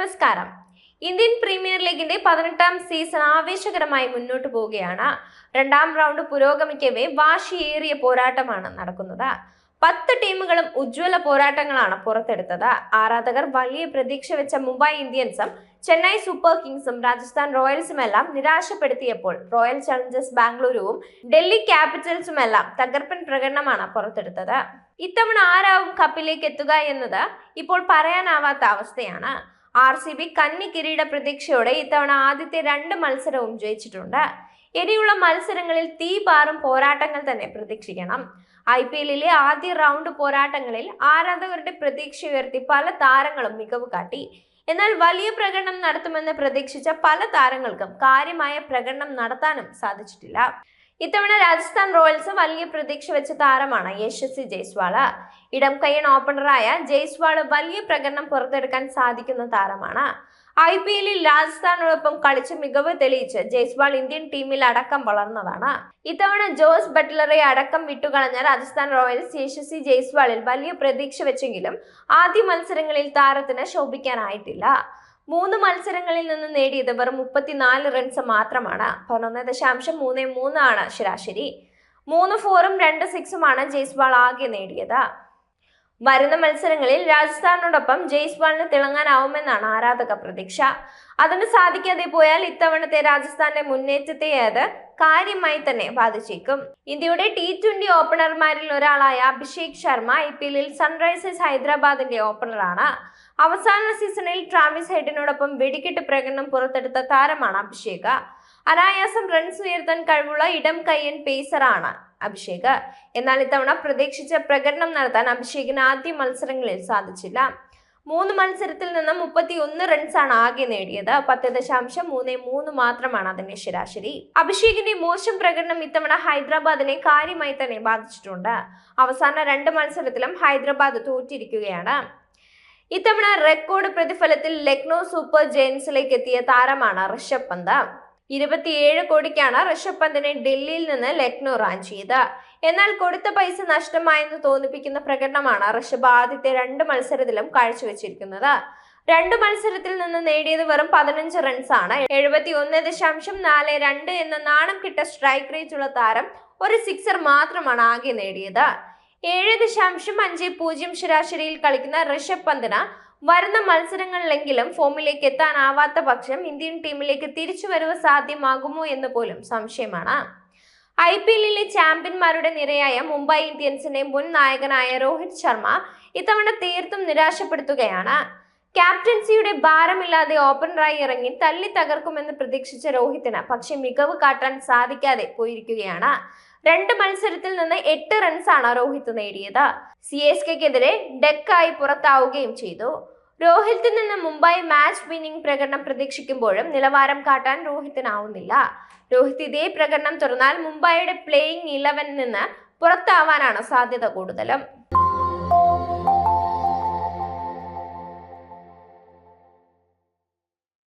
നമസ്കാരം. Indian premier ലീഗിന്റെ പതിനെട്ടാം സീസൺ ആവേശകരമായി മുന്നോട്ട് പോവുകയാണ്. രണ്ടാം റൗണ്ട് പുരോഗമിക്കവേ വാശിയേറിയ പോരാട്ടമാണ് നടക്കുന്നത്. പത്ത് ടീമുകളും ഉജ്ജ്വല പോരാട്ടങ്ങളാണ് പുറത്തെടുത്തത്. ആരാധകർ വലിയ പ്രതീക്ഷ വെച്ച മുംബൈ ഇന്ത്യൻസും ചെന്നൈ സൂപ്പർ കിങ്സും രാജസ്ഥാൻ റോയൽസുമെല്ലാം നിരാശപ്പെടുത്തിയപ്പോൾ റോയൽ ചലഞ്ചേഴ്സ് ബാംഗ്ലൂരുവും ഡൽഹി ക്യാപിറ്റൽസുമെല്ലാം തകർപ്പൻ പ്രകടനമാണ് പുറത്തെടുത്തത്. ഇത്തവണ ആരാവും കപ്പിലേക്ക് എത്തുക എന്നത് ഇപ്പോൾ പറയാനാവാത്ത അവസ്ഥയാണ്. ആർ സി ബി കന്നി കിരീട പ്രതീക്ഷയോടെ ഇത്തവണ ആദ്യത്തെ രണ്ട് മത്സരവും ജയിച്ചിട്ടുണ്ട്. ഇനിയുള്ള മത്സരങ്ങളിൽ തീപാറും പോരാട്ടങ്ങൾ തന്നെ പ്രതീക്ഷിക്കണം. ഐ പി എല്ലിലെ ആദ്യ റൗണ്ട് പോരാട്ടങ്ങളിൽ ആരാധകരുടെ പ്രതീക്ഷ ഉയർത്തി പല താരങ്ങളും മികവ് കാട്ടി. എന്നാൽ വലിയ പ്രകടനം നടത്തുമെന്ന് പ്രതീക്ഷിച്ച പല താരങ്ങൾക്കും കാര്യമായ പ്രകടനം നടത്താനും സാധിച്ചിട്ടില്ല. ഇത്തവണ രാജസ്ഥാൻ റോയൽസ് വലിയ പ്രതീക്ഷ വെച്ച താരമാണ് യശസ്വി ജയ്സ്വാൾ ഇടം കയ്യൻ ഓപ്പണറായ ജയ്സ്വാൾ വലിയ പ്രകടനം പുറത്തെടുക്കാൻ സാധിക്കുന്ന താരമാണ്. ഐ പി എല്ലിൽ രാജസ്ഥാനോടൊപ്പം കളിച്ച് മികവ് തെളിയിച്ച് ജയ്സ്വാൾ ഇന്ത്യൻ ടീമിൽ അടക്കം വളർന്നതാണ്. ഇത്തവണ ജോസ് ബട്ട്ലറെ അടക്കം വിട്ടുകളഞ്ഞ രാജസ്ഥാൻ റോയൽസ് യശസ്വി ജയ്സ്വാളിൽ വലിയ പ്രതീക്ഷ വെച്ചെങ്കിലും ആദ്യ മത്സരങ്ങളിൽ താരത്തിന് ശോഭിക്കാനായിട്ടില്ല. മൂന്ന് മത്സരങ്ങളിൽ നിന്ന് നേടിയത് വെറും മുപ്പത്തിനാല് റൺസ് മാത്രമാണ്. പതിനൊന്ന് ദശാംശം മൂന്ന് മൂന്നാണ് ശരാശരി. മൂന്ന് ഫോറും രണ്ട് സിക്സുമാണ് ജയ്സ്വാൾ ആകെ നേടിയത്. വരുന്ന മത്സരങ്ങളിൽ രാജസ്ഥാനോടൊപ്പം ജയ്സ്വാളിന് തിളങ്ങാനാവുമെന്നാണ് ആരാധക പ്രതീക്ഷ. അതിന് സാധിക്കാതെ പോയാൽ ഇത്തവണത്തെ രാജസ്ഥാന്റെ മുന്നേറ്റത്തെ അത് കാര്യമായി തന്നെ ബാധിച്ചേക്കും. ഇന്ത്യയുടെ ടി ട്വന്റി ഓപ്പണർമാരിൽ ഒരാളായ അഭിഷേക് ശർമ്മ ഐ പി എല്ലിൽ സൺറൈസേഴ്സ് ഹൈദരാബാദിന്റെ ഓപ്പണറാണ്. അവസാന സീസണിൽ ട്രാവിസ് ഹെഡിനോടൊപ്പം വെടിക്കെട്ട് പ്രകടനം പുറത്തെടുത്ത താരമാണ് അഭിഷേക്. അനായാസം റൺസ് ഉയർത്താൻ കഴിവുള്ള ഇടം കയ്യൻ പേസറാണ് അഭിഷേക്. എന്നാൽ ഇത്തവണ പ്രതീക്ഷിച്ച പ്രകടനം നടത്താൻ അഭിഷേകിന് ആദ്യ മത്സരങ്ങളിൽ സാധിച്ചില്ല. മൂന്ന് മത്സരത്തിൽ നിന്ന് മുപ്പത്തി ഒന്ന് റൺസാണ് ആകെ നേടിയത്. പത്ത് ദശാംശം മൂന്ന് മൂന്ന് മാത്രമാണ് അതിന്റെ ശരാശരി. അഭിഷേകിന്റെ മോശം പ്രകടനം ഇത്തവണ ഹൈദരാബാദിനെ കാര്യമായി തന്നെ ബാധിച്ചിട്ടുണ്ട്. അവസാന രണ്ട് മത്സരത്തിലും ഹൈദരാബാദ് തോറ്റിരിക്കുകയാണ്. ഇത്തവണ റെക്കോർഡ് പ്രതിഫലത്തിൽ ലക്നൗ സൂപ്പർ ജയൻസിലേക്ക് എത്തിയ താരമാണ് ഋഷഭ് പന്ത്. ഇരുപത്തിയേഴ് കോടിക്കാണ് ഋഷഭ് പന്തിനെ ഡൽഹിയിൽ നിന്ന് ലക്നോ ലക്നൗ ചെയ്ത്. എന്നാൽ കൊടുത്ത പൈസ നഷ്ടമായെന്ന് തോന്നിപ്പിക്കുന്ന പ്രകടനമാണ് ഋഷഭ് ആദ്യത്തെ രണ്ട് മത്സരത്തിലും കാഴ്ചവെച്ചിരിക്കുന്നത്. രണ്ട് മത്സരത്തിൽ നിന്ന് നേടിയത് വെറും പതിനഞ്ച് റൺസാണ് എഴുപത്തി ഒന്ന് ദശാംശം നാല് രണ്ട് എന്ന നാണം കിട്ട സ്ട്രൈക്ക് റേറ്റ് ഉള്ള താരം ഒരു സിക്സർ മാത്രമാണ് ആകെ നേടിയത്. ഏഴ് ദശാംശം അഞ്ച് പൂജ്യം ശരാശരിയിൽ കളിക്കുന്ന ഋഷഭ് പന്തിന് വരുന്ന മത്സരങ്ങളിലെങ്കിലും ഫോമിലേക്ക് എത്താനാവാത്ത പക്ഷം ഇന്ത്യൻ ടീമിലേക്ക് തിരിച്ചുവരവ് സാധ്യമാകുമോ എന്ന് പോലും സംശയമാണ്. ഐ പി എല്ലിലെ ചാമ്പ്യന്മാരുടെ നിരയായ മുംബൈ ഇന്ത്യൻസിന്റെ മുൻ നായകനായ രോഹിത് ശർമ്മ ഇത്തവണ തീർത്തും നിരാശപ്പെടുത്തുകയാണ്. ക്യാപ്റ്റൻസിയുടെ ഭാരമില്ലാതെ ഓപ്പണറായി ഇറങ്ങി തല്ലി തകർക്കുമെന്ന് പ്രതീക്ഷിച്ച രോഹിത്തിന് പക്ഷെ മികവ് കാട്ടാൻ സാധിക്കാതെ പോയിരിക്കുകയാണ്. രണ്ട് മത്സരത്തിൽ നിന്ന് എട്ട് റൺസാണ് രോഹിത് നേടിയത്. സി എസ് കെക്കെതിരെ ഡെക്കായി പുറത്താവുകയും ചെയ്തു. രോഹിത്തിൽ നിന്ന് മുംബൈ മാച്ച് വിന്നിംഗ് പ്രകടനം പ്രതീക്ഷിക്കുമ്പോഴും നിലവാരം കാട്ടാൻ രോഹിത്തിനാവുന്നില്ല. രോഹിത് ഇതേ പ്രകടനം തുടർന്നാൽ മുംബൈയുടെ പ്ലേയിങ് ഇലവനിൽ നിന്ന് പുറത്താവാനാണ് സാധ്യത കൂടുതലും.